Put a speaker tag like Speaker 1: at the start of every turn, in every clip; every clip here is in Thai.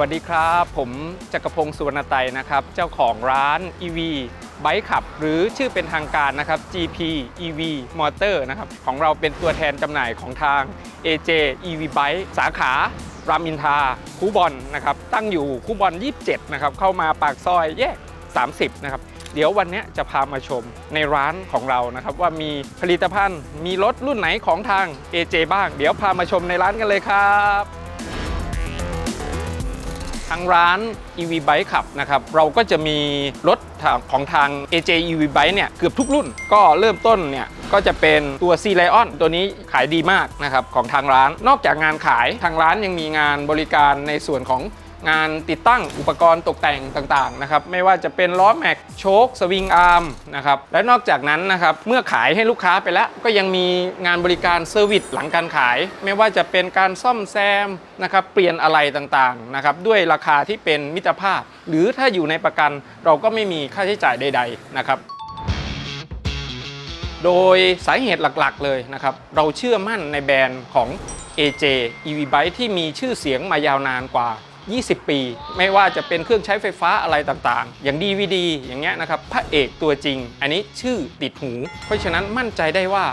Speaker 1: วัสดีครับ ผมจักรพงศ์สุวรรณไตนะครับ เจ้าของร้าน EV ไบค์ขับ หรือชื่อเป็นทางการนะครับ GP EV Motor นะครับ ของเราเป็นตัวแทนจำหน่ายของทาง AJ EV Bike สาขารามอินทราคูบอลนะครับ ตั้งอยู่คูบอล27 นะครับ เข้ามาปากซอยแยก 30 นะครับ เดี๋ยววันนี้จะพามาชมในร้านของเรานะครับ ว่ามีผลิตภัณฑ์มีรถรุ่นไหนของทาง AJ บ้าง เดี๋ยวพามาชมในร้านกันเลยครับ ทางร้าน EV Bike ขับนะครับเราก็จะมีรถของทาง AJ EV Bike เนี่ยเกือบทุกรุ่นก็เริ่มต้นเนี่ยก็จะเป็นตัว C Lion ตัวนี้ขายดีมากนะครับของทางร้าน นอกจากงานขายทางร้านยังมีงานบริการในส่วนของ งานติดตั้งอุปกรณ์ตกแต่งต่างๆนะครับไม่ว่าจะเป็นล้อแม็กโชคสวิงอาร์มนะครับและนอกจากนั้นนะครับเมื่อขายให้ลูกค้าไปแล้ว ก็ยังมีงานบริการเซอร์วิสหลังการขาย ไม่ว่าจะเป็นการซ่อมแซมนะครับเปลี่ยนอะไรต่างๆนะครับด้วยราคาที่เป็นมิตรภาพ หรือถ้าอยู่ในประกันเราก็ไม่มีค่าใช้จ่ายใด ๆ นะครับโดยสาเหตุหลักๆเลยนะครับ เราเชื่อมั่นในแบรนด์ของ AJ EV Bike ที่มีชื่อเสียงมายาวนานกว่า 20 ปี ไม่ว่าจะเป็นเครื่องใช้ไฟฟ้าอะไรต่างๆ อย่าง DVD อย่างเงี้ยนะครับพระเอกตัวจริง อันนี้ชื่อติดหู เพราะฉะนั้นมั่นใจได้ว่า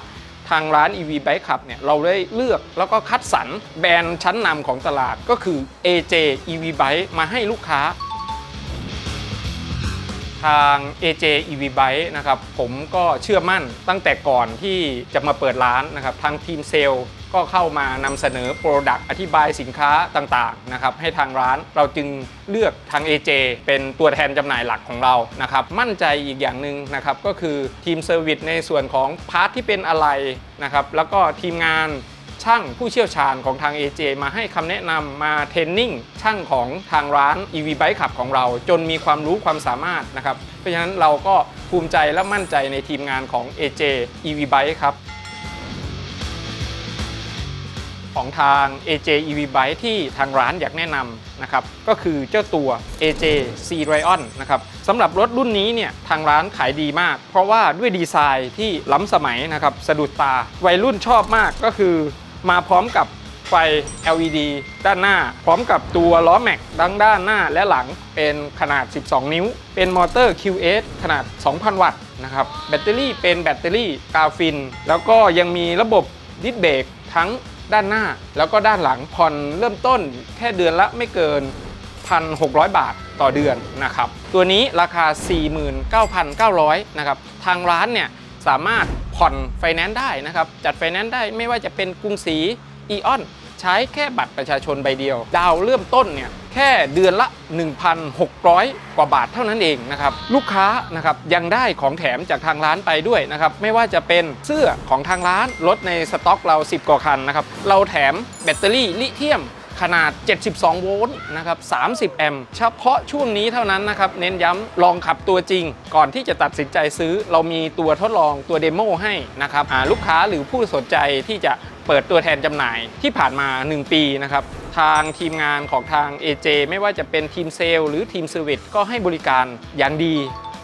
Speaker 1: ทางร้าน EV Bike Club เนี่ยเราได้เลือกแล้วก็คัดสรรแบรนด์ชั้นนำของตลาดก็คือ AJ EV Bike มาให้ลูกค้า ทาง AJ EV Bike นะครับผมก็เชื่อมั่นตั้งแต่ก่อนที่จะมาเปิดร้านนะครับทางทีมเซลล์ ก็เข้ามานำเสนอโปรดักต์อธิบายสินค้าต่างๆนะครับให้ทางร้านเราจึงเลือกทาง AJ เป็นตัวแทนจำหน่ายหลักของเรานะครับมั่นใจอีกอย่างหนึ่งนะครับก็คือทีมเซอร์วิสในส่วนของพาร์ทที่เป็นอะไรนะครับแล้วก็ทีมงานช่างผู้เชี่ยวชาญของทาง AJ มาให้คำแนะนำมาเทรนนิ่งช่างของทางร้าน EV Bike ขับของเรา จนมีความรู้ความสามารถนะครับ เพราะฉะนั้นเราก็ภูมิใจและมั่นใจในทีมงานของ AJ EV Bike ครับ ของทาง AJ EV Bike ที่ทางร้านอยากแนะนำนะครับก็คือเจ้าตัว AJ C Lion นะครับสำหรับรถรุ่นนี้เนี่ยทางร้านขายดีมาก เพราะว่าด้วยดีไซน์ที่ล้ำสมัยนะครับสะดุดตาวัยรุ่นชอบมากก็คือมาพร้อมกับไฟ LED ด้านหน้า พร้อมกับตัวล้อแม็กดังด้านหน้าและหลังเป็นขนาด 12 นิ้ว เป็นมอเตอร์ QS ขนาด 2,000 วัตต์นะครับแบตเตอรี่เป็นแบตเตอรี่กาฟิน แล้วก็ยังมีระบบดิสเบรกทั้ง ด้านหน้า แล้วก็ด้านหลังผ่อนเริ่มต้นแค่เดือนละไม่เกิน 1,600 บาทต่อเดือนนะครับ ตัวนี้ราคา 49,900นะครับ ทางร้านเนี่ยสามารถผ่อนไฟแนนซ์ได้นะครับ จัดไฟแนนซ์ได้ไม่ว่าจะเป็นกรุงศรีอีออน ใช้แค่บัตรประชาชนใบเดียว ดาวเริ่มต้นเนี่ย แค่เดือนละ 1,600 กว่าบาทเท่านั้นเองนะครับลูกค้านะครับยังได้ของแถมจากทางร้านไปด้วยนะครับไม่ว่าจะเป็นเสื้อของทางร้านรถในสต็อกเรา 10 กว่าคันนะครับเราแถมแบตเตอรี่ลิเธียมขนาด 72 โวลต์ นะครับ 30 แอมป์ เฉพาะช่วงนี้เท่านั้นนะครับ เน้นย้ำ ลองขับตัวจริง ก่อนที่จะตัดสินใจซื้อ เรามีตัวทดลองตัวเดโมให้นะครับลูกค้าหรือผู้สนใจที่จะเปิดตัวแทนจำหน่ายที่ผ่านมา 1 ปีนะครับ ทางทีมงานของทาง AJ ไม่ว่าจะเป็นทีมเซลล์หรือทีมเซอร์วิสก็ให้บริการอย่างดี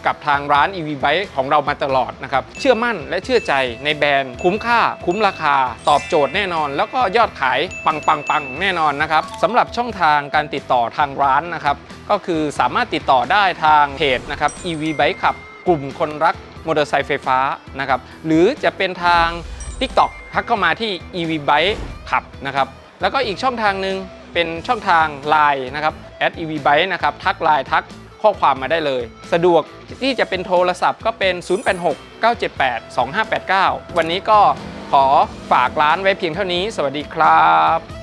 Speaker 1: กับทางร้าน EV Bike ของเรามาตลอดนะครับ เชื่อมั่นและเชื่อใจในแบรนด์คุ้มค่า คุ้มราคา ตอบโจทย์แน่นอน แล้วก็ยอดขายปังปังปังแน่นอนนะครับสำหรับช่องทางการติดต่อทางร้านนะครับ ก็คือสามารถติดต่อได้ทางเพจนะครับ EV Bike ขับ กลุ่มคนรักมอเตอร์ไซค์ไฟฟ้านะครับ หรือจะเป็นทาง TikTok ทักเข้ามาที่ EV Bike ขับนะครับ แล้วก็อีกช่องทางหนึ่งเป็นช่องทาง Line นะครับ EV Bike นะครับทักไลน์ทักข้อความมาได้เลย สะดวกที่จะเป็นโทรศัพท์ก็เป็น 086 978 2589 วันนี้ก็ขอฝากร้านไว้เพียงเท่านี้ สวัสดีครับ